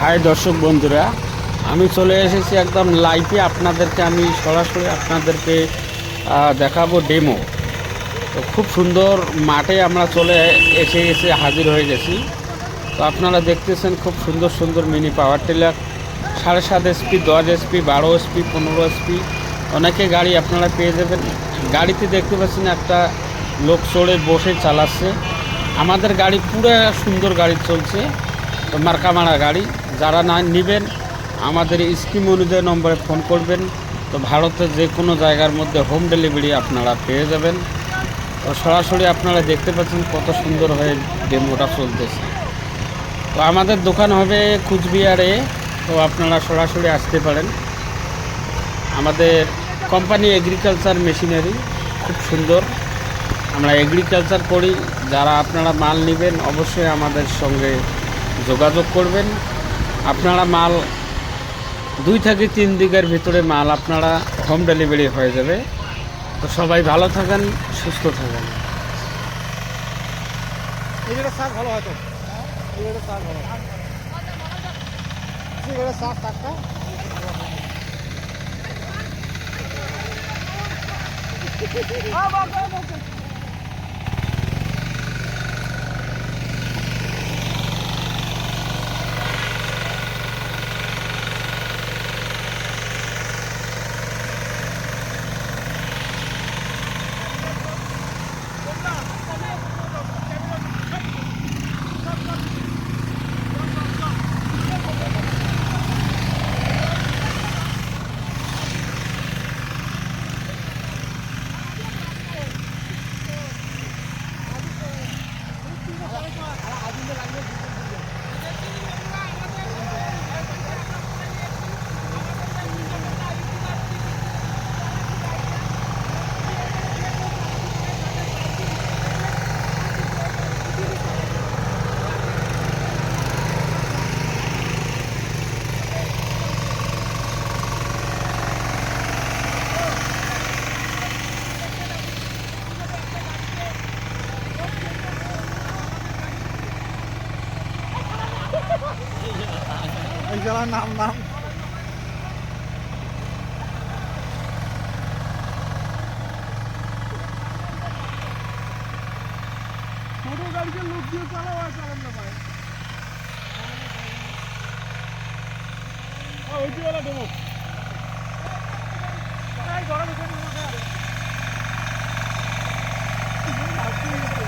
High দর্শক বন্ধুরা, আমি চলে এসেছি একদম লাইভে আপনাদেরকে আমি সরাসরি আপনাদেরকে দেখাবো ডেমো তো খুব সুন্দর মাঠে আমরা চলে এসে এসে হাজির হয়ে গেছি। তো আপনারা দেখতেছেন খুব সুন্দর সুন্দর মিনি পাওয়ার টিলার সাড়ে সাত এসপি দশ এসপি বারো এসপি পনেরো এসপি অনেকে গাড়ি আপনারা পেয়ে যাবেন। গাড়িতে দেখতে পাচ্ছেন একটা লোক চড়ে বসে চালাচ্ছে। আমাদের গাড়ি পুরো সুন্দর গাড়ি চলছে, তো মার্কা মারা গাড়ি। যারা না নেবেন, আমাদের স্কিম অনুযায়ী নম্বরে ফোন করবেন। তো ভারতের যে কোনো জায়গার মধ্যে হোম ডেলিভারি আপনারা পেয়ে যাবেন। তো সরাসরি আপনারা দেখতে পাচ্ছেন কত সুন্দর হয়ে ডেমোটা চলতেছে। তো আমাদের দোকান হবে কুচবিহারে, তো আপনারা সরাসরি আসতে পারেন। আমাদের কোম্পানি এগ্রিকালচার মেশিনারি খুব সুন্দর। আমরা এগ্রিকালচার করি, যারা আপনারা মাল নেবেন, অবশ্যই আমাদের সঙ্গে যোগাযোগ করবেন। আপনারা মাল দুই থেকে তিন দিকের ভিতরে মাল আপনারা হোম ডেলিভারি হয়ে যাবে। তো সবাই ভালো থাকেন সুস্থ থাকেন। ভালো হয়তো ভালো এই জেলার নাম নাম ছোট গাড়িকে লোক দিয়ে চালাও আর চালান না ভাই। ওইটি ওলা ডেমো এই